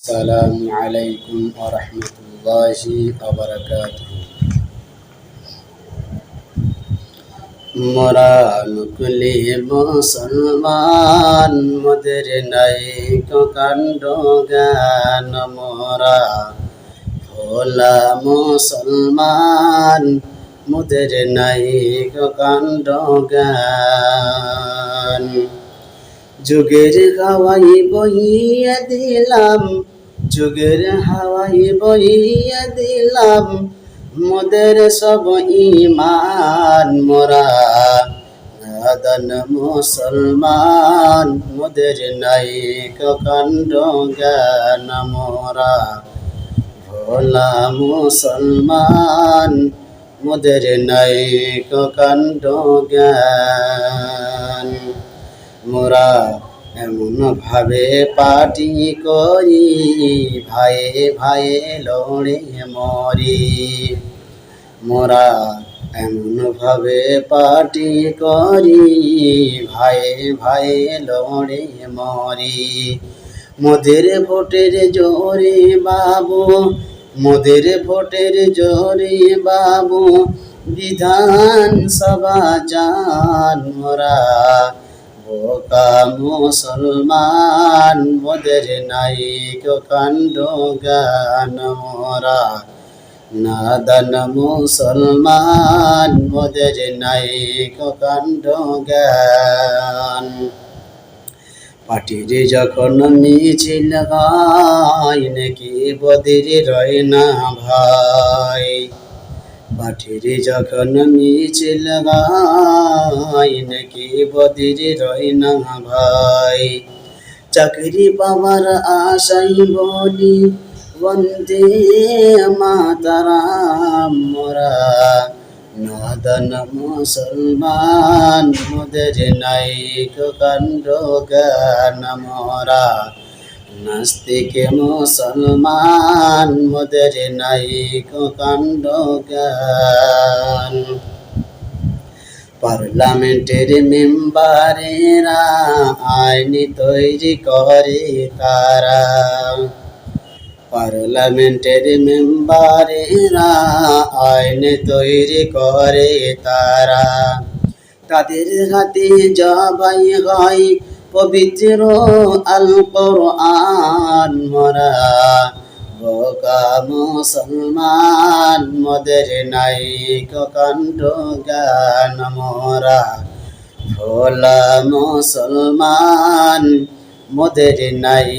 السلام عليكم ورحمة الله وبركاته মোরা নকলি মুসলমান মোদের নাই কাণ্ড জ্ঞান মোরা ভোলা মুসলমান মোদের নাই কাণ্ড জ্ঞান যুগের হাওয়াই বইয়া দিলাম যুগের হাওয়াই বইয়া দিলাম, মোদের সব ইমান মোরা। নাদন মুসলমান, মোদের নাই কাণ্ড জ্ঞান মোরা। ভোলা মুসলমান, মোদের নাই কাণ্ড জ্ঞান মোরা। এমন ভাবে পাটি করি ভাইয়ে ভাইয়ে লড়ে মরি। মোরা এমন ভাবে পাটি করি ভাইয়ে ভাইয়ে লড়ে মরি। মোদের ভোটের জোরে বাবু, মোদের ভোটের জোরে বাবু বিধান সভা জান মোরা। বোকা মুসলমান মোদের নাই কাণ্ড গান মোরা। নাদন মুসলমান মোদের নাই কাণ্ড গান পাটির যখন মিছিল গাই নাকি বদির রয় না ভাই? পাঠির যখন মিছিল গাই নাকি বদির রয় না ভাই। চাকরি পাওয়ার আশাই বলি, বন্দে মাতারাম মোরা। নাদন মুসলমান মোদের নাই কাণ্ড গান মোরা। নাস্তিক মুসলমান, মোদের নাই কাণ্ড গান পার্লামেন্টের মেম্বারেরা আইনি তৈরি করে তারা। পার্লামেন্টের মেম্বারেরা আইন তৈরি করে তারা। তাদের হাতে জবাই হয় পবিত্র আল কোরআন মোরা। বোকা মুসলমান, মদের নাই কাণ্ড গান মরা। ভোলা মুসলমান, মদের নাই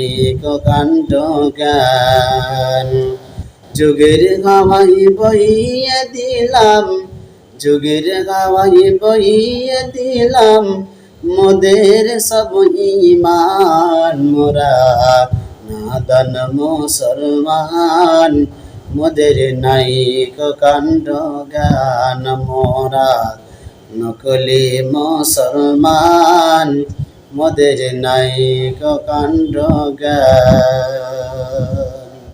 কাণ্ড গান। যুগের গাওয়াই বইয়া দিলাম, যুগের গাওয়াই বইয়া দিলাম মোদের সব ইমান মোরা নাদন মুসলমান। মোদের নাই কাণ্ড গান, মোরা নকলি মুসলমান। মোদের নাই কাণ্ড গান।